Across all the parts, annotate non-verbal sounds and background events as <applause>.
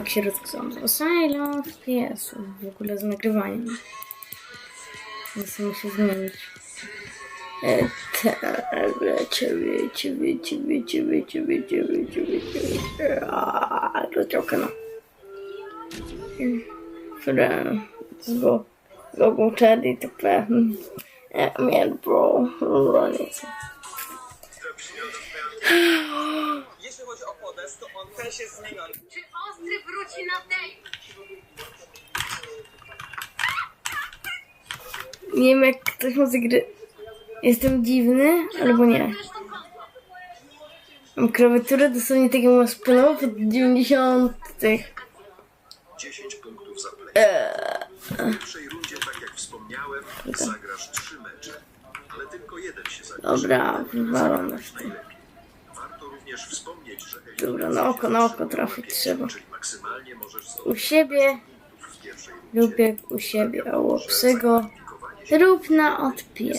Jak się rozgrzałam z Oshaila w w ogóle z nagrywaniem. Zmienić. To. Które i TP. Miel, bro. To on też jest zmieniony. Czy ostry wróci na tej? Nie wiem jak ktoś ma gry. Jestem dziwny, albo nie. Mam klawiaturę dosłownie tak jak ma spinał pod 90 tych. 10 punktów za play. W pierwszej rundzie, tak jak wspomniałem, zagrasz 3 mecze, ale tylko jeden się zagra. Dobra, wywalone. Najlepiej. Dobra, na oko, na oko trafić trzeba. U siebie lub jak u siebie, a psygo. Rób na odpier...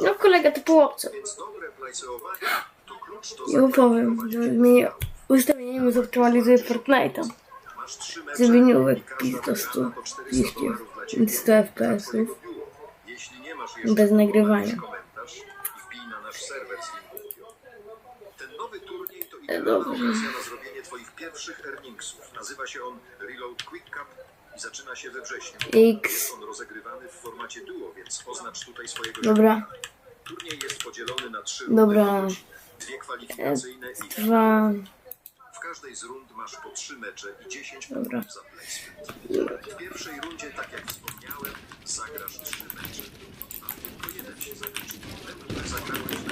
No kolega, to było obce. Nie powiem, że mi ustawieniem zaktualizuję Fortnite'a. Zmieniłem do 100, 200 FPS bez nagrywania. Dobrze. okazja na zrobienie twoich pierwszych earningsów. Nazywa się on Reload Quick Cup i zaczyna się we wrześniu. X. Jest on rozegrywany w formacie duo, więc oznacz tutaj swojego Dobra, Turniej jest podzielony na trzy Dobra. rundy. Dwie kwalifikacyjne i dwa. w każdej z rund masz po trzy mecze i 10 Dobra. punktów za placement. W pierwszej rundzie, tak jak wspomniałem, zagrasz trzy mecze. A tylko jeden się zagrałeś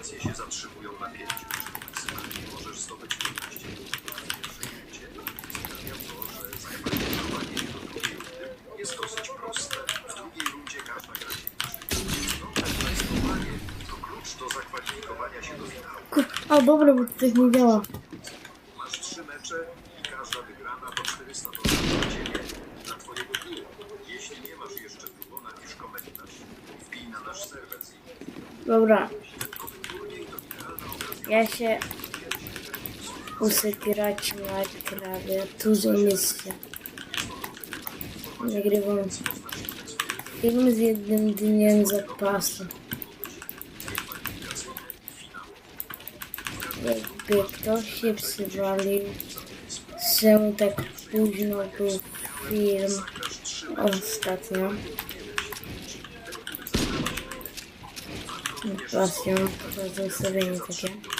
eliminacje się zatrzymują na pięciu. Maksymalnie możesz zdobyć 15 punktów w pierwszej rundzie. Sprawia to, że zakwalifikowanie się do drugiej rundy jest dosyć proste. W drugiej rundzie każda gra się liczy. Plasowanie to klucz do zakwalifikowania się do finału. Kur... O dobra, bo tak nie działa. Masz trzy mecze i każda wygrana to 400 dolarów dla ciebie, dla twojego duo. Jeśli nie masz jeszcze duo, napisz komentarz wbij na nasz serwer z. Dobra, Gerçi o sekiraç vardı abi. Tuz olmuştu. Já gravamos. Vamos ir dinheiro a pasta. Pector chips valeu. São da Pugno do firma. Ostatnio. Ostatnio. não o sabendo aqui.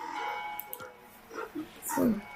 fui.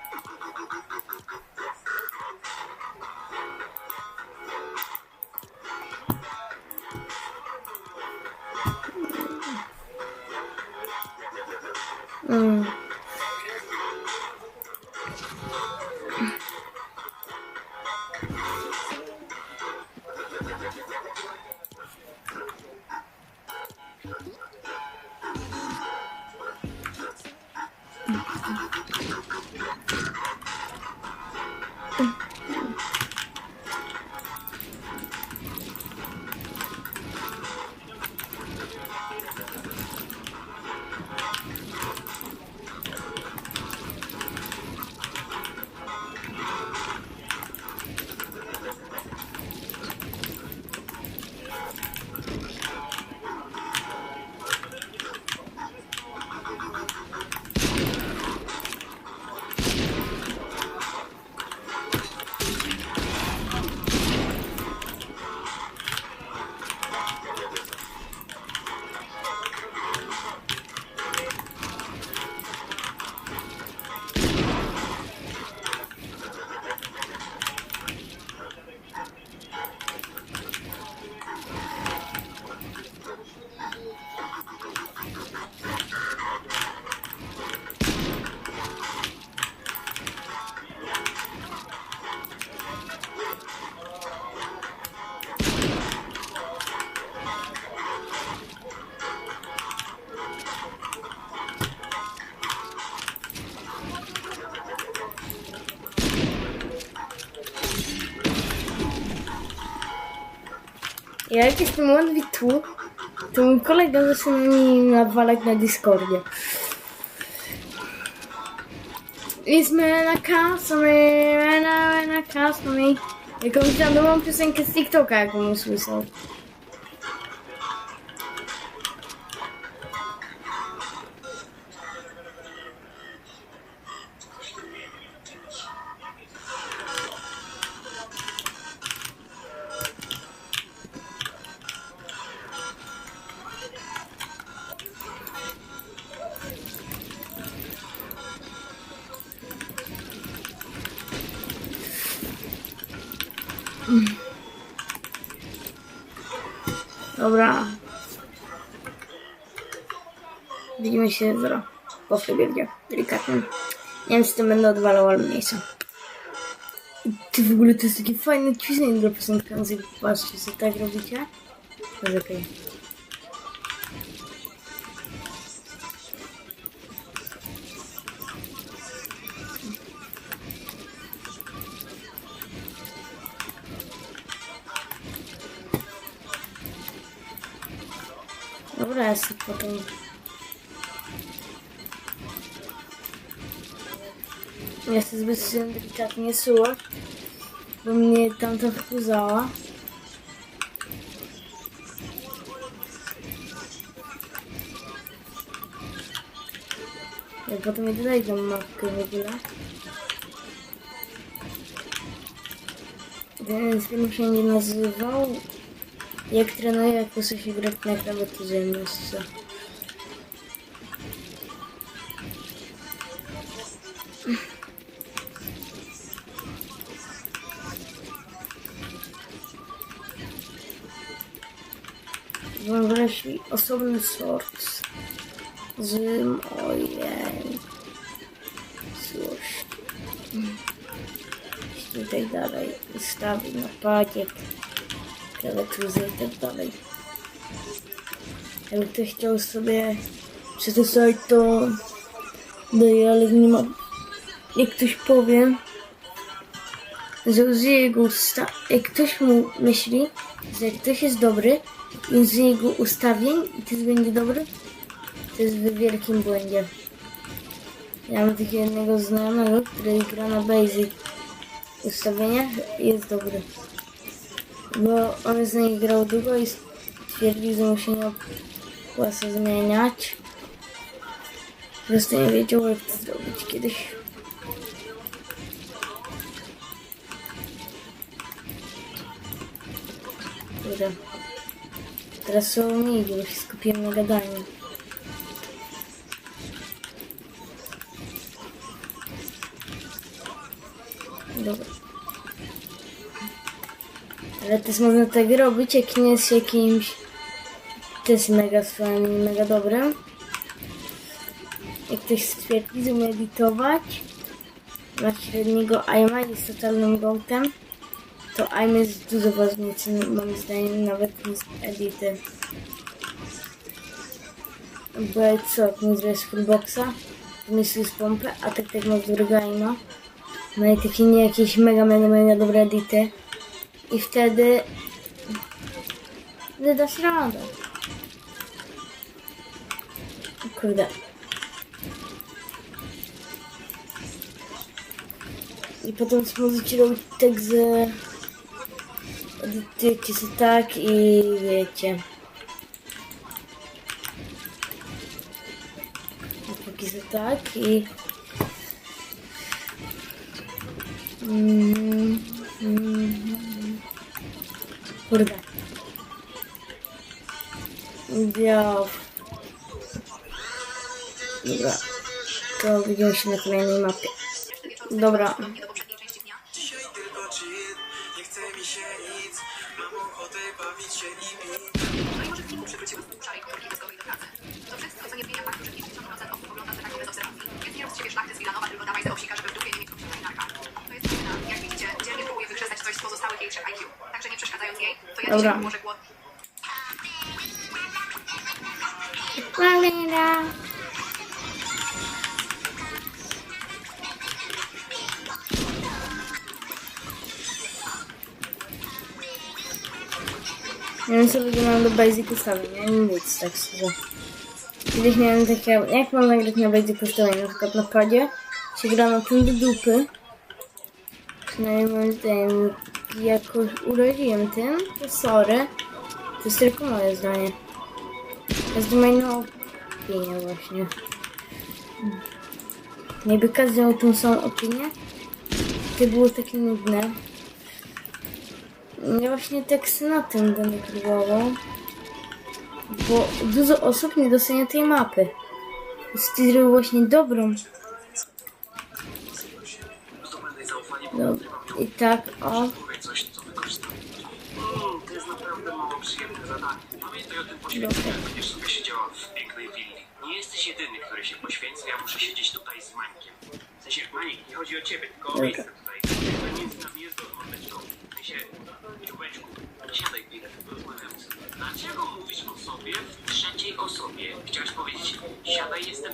Jak jestem ładny tu, to mój kolega zaczyna mi nawalać na Discordzie. Jest na kasami, na, na kasami. Jakąś randomową piosenkę z TikToka, jaką usłyszał. Widzimy się jutro. Po flybierdzie. Delikatnym. Nie wiem, czy to będę odwalał, ale mniejsza. Ty w ogóle to jest takie fajne ćwiczenie dla początkujących. Patrzcie, co tak robicie. To jest okej. Dobra, ja sobie potem... Ja się zbyt się delikatnie suła, bo mnie tamta wkurzała. Ja potem nie dodaj tą mapkę w ogóle. Ten film się nie nazywał jak trenuję, jak muszę się grać na klawiaturze myszce. Osobny sort z mojej złości. I tak dalej. Ustawić na pakiet klawiaturze i tak dalej. Jakby ktoś chciał sobie przetestować to daję, ale nie ma... Jak ktoś powie, użyje jego usta... Jak ktoś mu myśli, że ktoś jest dobry i użyje jego ustawień i też będzie dobry, to jest w wielkim błędzie. Ja mam takiego jednego znajomego, który gra na basic ustawieniach i jest dobry. Bo on z niej grał długo i stwierdził, że mu się nie opłaca zmieniać. Po prostu nie wiedział jak to zrobić kiedyś. Kurde. Teraz nie idzie, bo się skupiłem na gadaniu. Dobra. Ale też można tak robić, jak nie jest jakimś też mega swoim, mega dobrym. Jak ktoś stwierdzi, że umie ma średniego aima jest totalnym gołtem, to aim jest dużo ważniejszy, moim zdaniem, nawet niż edity. Co, jak nie zrobisz fullboxa, myślisz pompę, a tak tak masz dobrego aima. No i takie nie jakieś mega, mega, mega dobre edity. I wtedy wydasz radę. Kurde. I potem możecie robić tak, że wiecie. Póki się tak i mm, mm, Kurde. Ja. Dobra. To widzimy się na kolejnej mapie. Dobra. Dobra. Malina. Nie wiem co ludzie mają do basic ustawień, ja nie nic tak szczerze. Kiedyś miałem takie, jak można grać na basic ustawień, na przykład na padzie się gra na tym do dupy. Przynajmniej moim zdaniem, jakoś urodziłem tym, to sorry. To jest tylko moje zdanie. Ma inną opinię właśnie. Jakby każdy miał tą samą opinię, to było takie nudne. Ja właśnie teksty na tym będę próbował. Bo dużo osób nie docenia tej mapy. Steve zrobił właśnie dobrą. No, I tak, o. powiedz coś, co wykorzystam. Mm, to jest naprawdę mało przyjemne zadanie. Pamiętaj o tym poświęceniu, będziesz sobie siedziała w pięknej willi. Nie jesteś jedyny, który się poświęca, ja muszę siedzieć tutaj z Mańkiem. W sensie, Manik, nie chodzi o ciebie, tylko o miejsce tutaj. To między nami jest dom mordeczką. W sensie, czubeczku, siadaj chwilę, rozmawiamy sobie. Dlaczego mówisz o sobie w trzeciej osobie? Chciałeś powiedzieć, siadaj, jestem...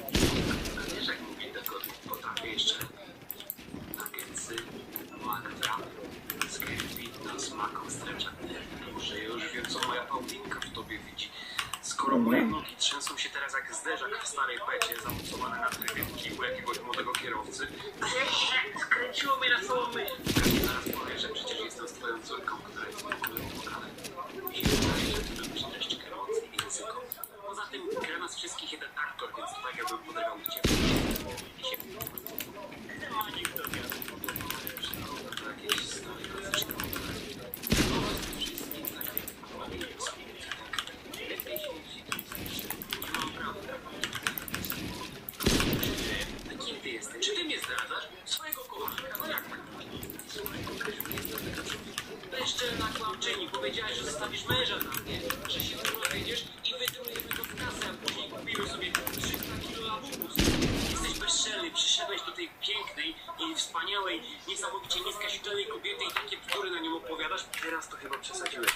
Wiesz, jak mówię, tylko potrafię jeszcze Nuggetsy, Magda, Maką stręcza. Ja już wiem, co moja Paulinka w tobie widzi. Skoro moje nogi trzęsą się teraz jak zderzak w starej pecie zamocowane na trybie u jakiegoś młodego kierowcy, skręciło mnie na całą myśl. Pewnie zaraz powie, że przecież jestem z twoją córką, która jest w ogóle ubrana. Mi się wydaje, że ty lubisz dreszczyk emocji i ryzyko. Poza tym gra nas wszystkich jeden aktor, więc tak jakbym podrywał cię. I się Kim ty jesteś? Czy ty mnie zdradzasz? Swojego kochanka? No jak tak? Bezczelna kłamczyni. Powiedziałeś, że zostawisz męża na mnie, że się rozejdziesz i wydurujemy go w kasę, a później kupimy sobie 300 kilo lawukus. Jesteś bezczelny. Przyszedłeś do tej pięknej i wspaniałej, niesamowicie nieskazitelnej kobiety i takie bzdury na nią opowiadasz. Teraz to chyba przesadziłeś.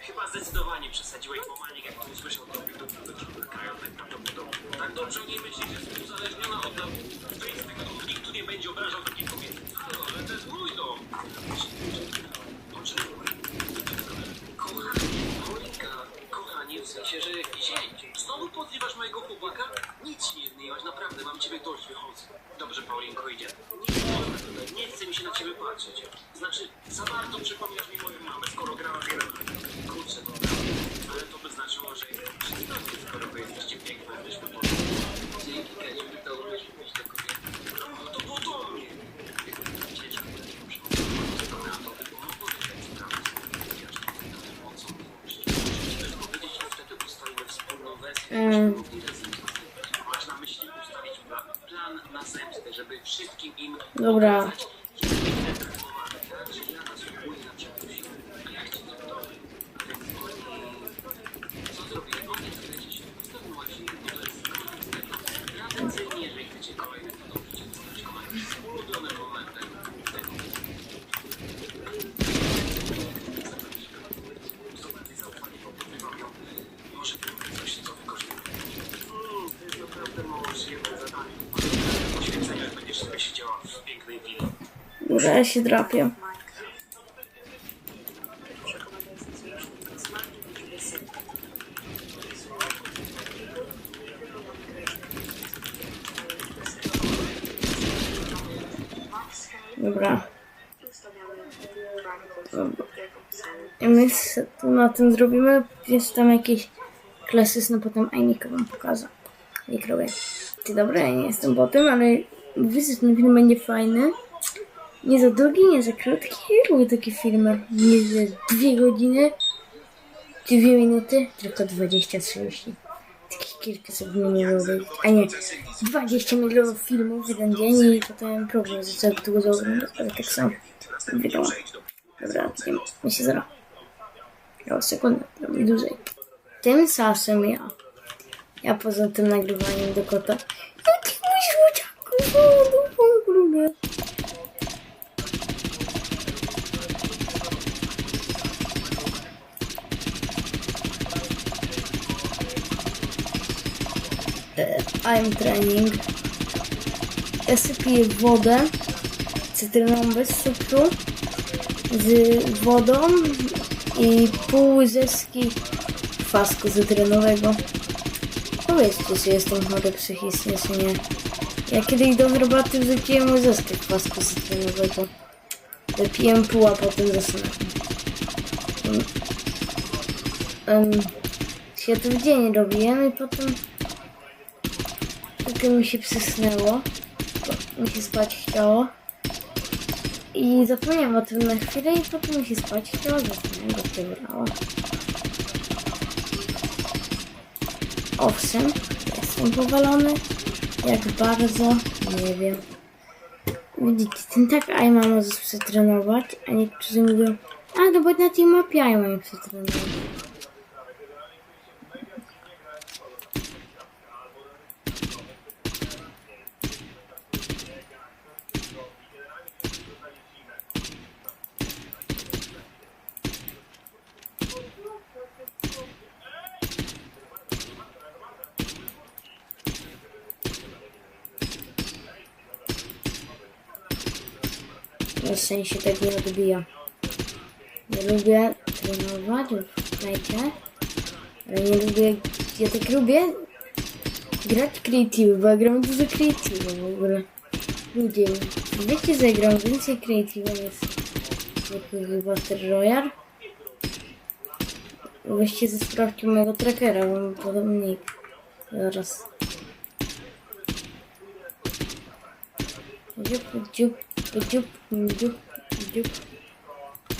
Chyba zdecydowanie przesadziłeś, bo Manik jak to usłyszał, to to wykrwają najprawdopodobniej. Tak dobrze nie myślisz, że jest uzależniona od nas. To jest tego nikt tu nie będzie obrażał takiej kobiety. Halo, ale to jest mój dom. O czym mówię? Kochanie, Monika, sensie, że zięć. Znowu podrywasz mojego chłopaka? Nic nie zmieniłaś, naprawdę, mam ciebie dość, wychodzę. Dobrze, Paulinko, idzie. Nie, nie chce mi się na ciebie patrzeć. Znaczy, za bardzo przypominasz mi moją mamę, skoro grała w jeden Kurczę, ale to by znaczyło, że przystępny, skoro wy jesteście piękne, byśmy po Dzięki, Kaziu, udało mi się mieć tę kobietę. No to było do mnie. Ciężko będzie muszę. Na to by pomogło wygrać sprawę. Chociaż to by nam mocą miłość. Chcesz powiedzieć, że wtedy ustalimy wspólną wersję, Mm. żebyśmy mogli rezygnować. Masz na myśli ustawić pla- plan na zemstę, żeby wszystkim im Dobra. pokazać, że jesteśmy traktowani tak, że dla nas ogólnie na przepuści. A jak ci to dobrze? Więc oni... Co zrobili? Oni zleci się w pewnym łazinie, bo to jest Razem ze mnie, jeżeli chcecie kolejny, to dobrze, dostać kolejny. Ulubione momenty tego. Zdobędę zaufanie, bo podrywam ją. Może zrobię coś, co wykorzystam. Mm, to jest naprawdę mało przyjemne zadanie. Poświęcenie, jak będziesz sobie Dobra, ja się drapię. Dobra. I my tu na tym zrobimy. Jest tam jakieś klasyczne, potem Ainika wam pokażę. Jak robię. Ty dobra, ja nie jestem botem, ale że ten film będzie fajny. Nie za długi, nie za krótki. Ja lubię takie filmy. Nie za dwie godziny, dwie minuty, tylko 20-30. Takich kilka sobie nie obejrzeć. A nie, 20 milionów filmów w jeden dzień i potem że co długo zaoglądać, ale tak samo. Wiadomo. Dobra, idziemy. My się zero. O, sekundę, robię dłużej. Tymczasem ja. Ja poza tym nagrywaniem do kota. Jaki mój I'm training. Ja sypię wodę cytryną bez cukru z wodą i pół łyżeczki kwasku cytrynowego. Powiedzcie, czy jestem chory psychicznie, czy nie. Ja kiedyś do herbaty wrzuciłem łyżeczkę kwasku cytrynowego. Wypiłem pół, a potem zasnąłem. Um, się to w dzień robiłem i potem tylko mi się przysnęło. Mi się spać chciało. I zapomniałam o tym na chwilę i potem mi się spać chciało, zasnąłem, go przebrała. Owszem, jestem powalony. Jak bardzo, nie wiem. Widzicie, ten tak Aima może przetrenować, a niektórzy mówią, a no bo na tej mapie Aima nie przetrenować. W sensie tak nie odbija. Nie lubię trenować w Fortnite, ale nie lubię, ja tak lubię grać creative, bo ja gram dużo creative w ogóle. Ludzie, wiecie, że gram więcej creative niż zwykły Battle Royale? Weźcie ze sprawdźcie mojego trackera, bo mam podobnik. Zaraz. Dziup, dziup, dziup, dziup, dziup.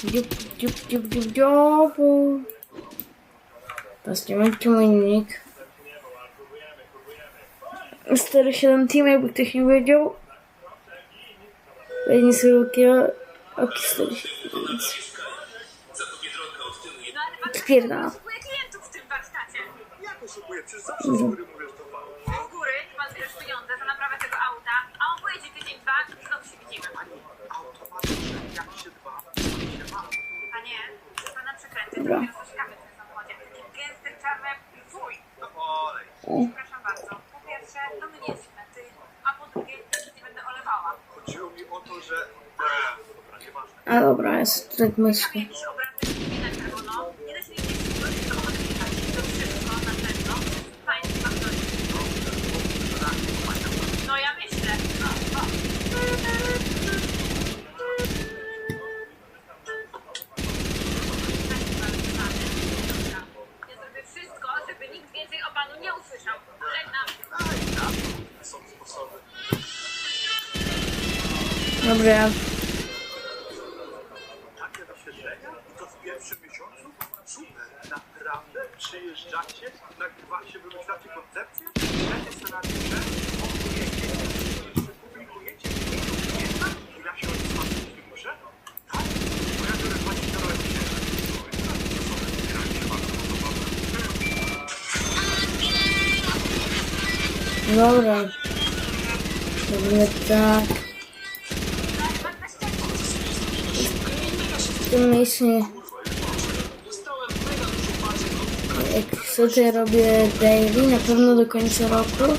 Dziup, dziup, dziup, dziup, dziup. Patrzcie, macie mój nick. 47 team, jakby ktoś nie wiedział. Ja nie sobie takiego... Oki 47. Spierdalam. Potrzebuję klientów w tym warsztacie. Jak oszukuję? Przecież zawsze z góry mówię, że to pan. U góry pan zbierasz pieniądze za naprawę tego auta, a on pojedzie tydzień, dwa widzimy. Automatycznie, jak się dba, to się ma. Panie, pana przekręty Dobra. to jest kamy w tym samochodzie. Takie gęste, czarne, fuj. No olej. Przepraszam bardzo. Po pierwsze, to my nie jesteśmy ty, a po drugie, ja nie będę olewała. Chodziło mi o to, że... Dobra, nieważne. A dobra, jest myszka. Jakiś Dobra, Takie wyświetlenia? I to w pierwszym miesiącu? Super. Naprawdę? Przyjeżdżacie? Nagrywacie, wymyślacie koncepcję? Piszecie scenariusze? Montujecie? Jeszcze publikujecie? Nie? I ja się o nic wam nie muszę? Tak? Bo ja biorę 20 dolarów miesięcznie. dobra. Robimy tak. Miejscu jak sobie robię daily, na pewno do końca roku.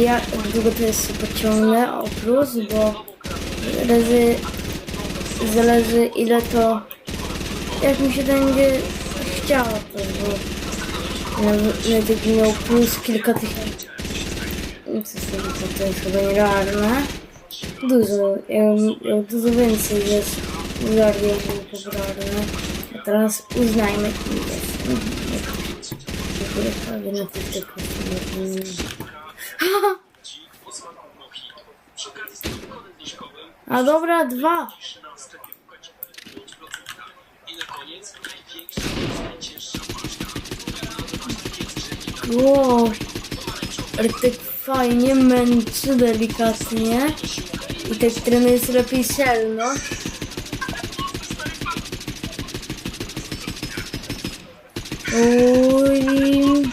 Ja długo to jest pociągnę o plus, bo razy zależy ile to jak mi się będzie chciało to, bo nawet miał plus kilka tysięcy. Co sobie, to, to jest chyba nierealne. Dużo, ja miał dużo więcej jest ularnie popularne. A teraz uznajmy ile jest. Ogóle prawie na tylko <laughs> A dobra, dwa. Wow, ale tak fajnie męczy delikatnie i tak trenuje jest lepiej szel, Uj.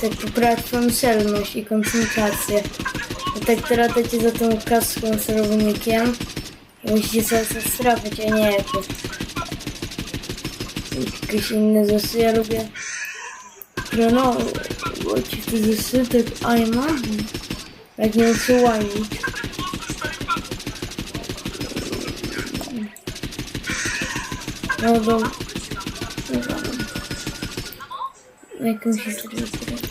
Tak poprawia twoją celność i koncentrację. No tak teraz lecie za tą kaską z celownikiem. Musicie sobie zastrafić, a nie jakieś, jakieś inne rzeczy. Ja lubię no, bo ci te rzeczy tak aj mam. Jak nie usuwanić. No Ve kılıç hızlı.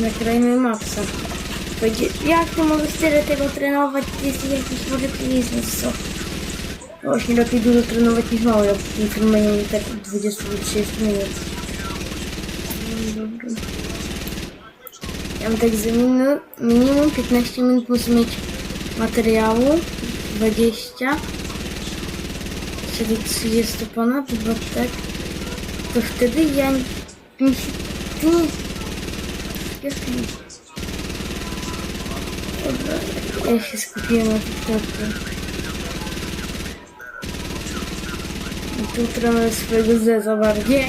Się widzieć na kraju Maxa. Będzie, jak ty możesz tyle tego trenować? Ty jesteś jakiś może biznes, co? No Właśnie lepiej dużo trenować niż mało, jak w tym filmie nie tak 20-30 minut. Ja mam tak za minimum 15 minut muszę mieć materiału, 20, czy do 30 ponad, chyba tak to wtedy ja ty nie jest ja się skupiłem na TikToku. I tu trochę swojego zeza bardziej.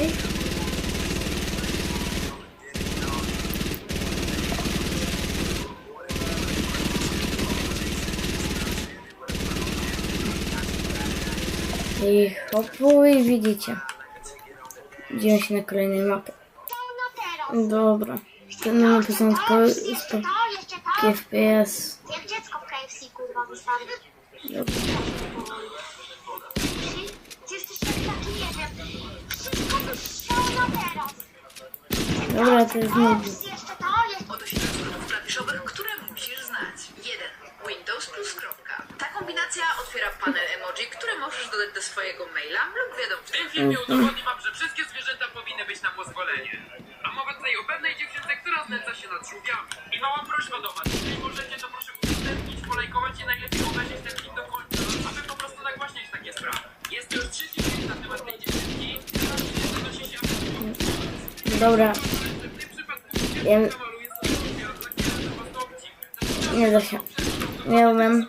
I hopu widzicie. Idziemy się na kolejnej mapie. Dobra. Ten jeszcze to. FPS. Jak dziecko w KFC, kurwa, ściąga teraz. Dobra, to jest nudne. Oto klawiszowych, które musisz znać. 1. Windows plus kropka. Ta kombinacja otwiera panel emoji, które możesz dodać do swojego maila lub W wiadomości. tym filmie udowodni wam, że wszystkie zwierzęta powinny być na pozwolenie. Tutaj o pewnej dziewczynce, która znęca się nad żółwiami. I mała prośba do was, jeżeli możecie, to proszę udostępnić, polajkować i najlepiej obejrzeć ten film do końca, aby po prostu nagłaśniać takie sprawy. Jest już trzeci film na temat tej dziewczynki, która nie donosi się Dobra, w tym przypadku ja, nie da się. Miałem.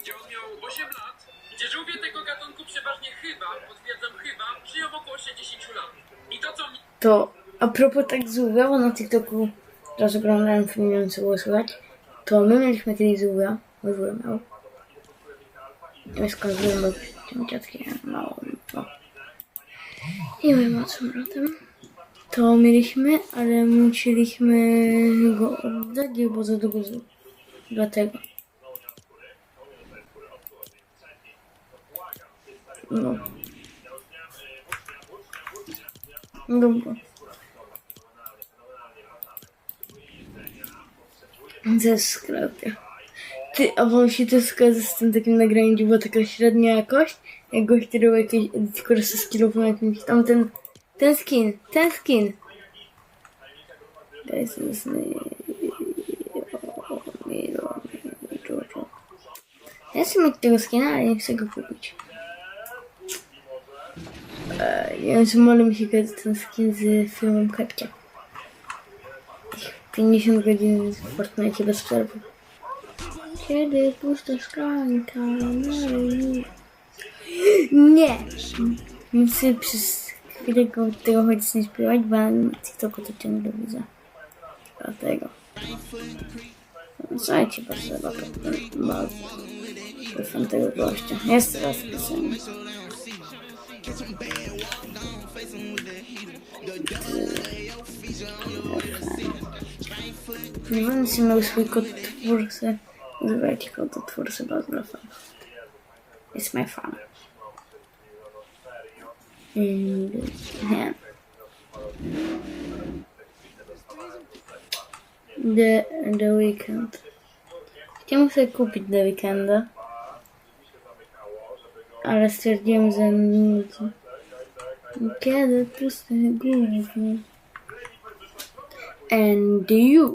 gdzie on miał 8 lat, gdzie żółwie tego gatunku przeważnie chyba, potwierdzam chyba, żyją około 60 lat. I to co mi To a propos tak bo na TikToku teraz oglądałem film, nie wiem co było słychać, to my mieliśmy kiedyś żółwia, mój wuj miał. Ja skończyłem, bo tym dziadkiem mało. No. I moim młodszym bratem. To mieliśmy, ale musieliśmy go oddać, bo za długo żył. Dlatego. No. Dobra. Ze sklepie. Ty, a się to skojarzy z tym takim nagraniem, gdzie taka średnia jakość? Jak gość robił jakieś z skillów na jakimś tam ten, ten skin, ten skin. To jest jest- Ja chcę mieć tego skina, ale nie chcę go kupić. E, Nie wiem, czy mi się ten skin z filmem Kepcia. 50 godzin w Fortnite bez przerwy. Kiedy pusta szklanka Nie! Muszę przez chwilę go tego chodzić nie śpiewać, bo na TikToku to ciągle widzę. Dlatego. Słuchajcie, bardzo bardzo bardzo. Tego gościa. Jest teraz pisanie. Miał swój kod twórcy. Nazywajcie kod twórcy bardzo. It's my. And, yeah. The, the Weekend. Chciałem sobie kupić The Weekenda. Ale stwierdziłem, że. Kiedy puste gówno. And you.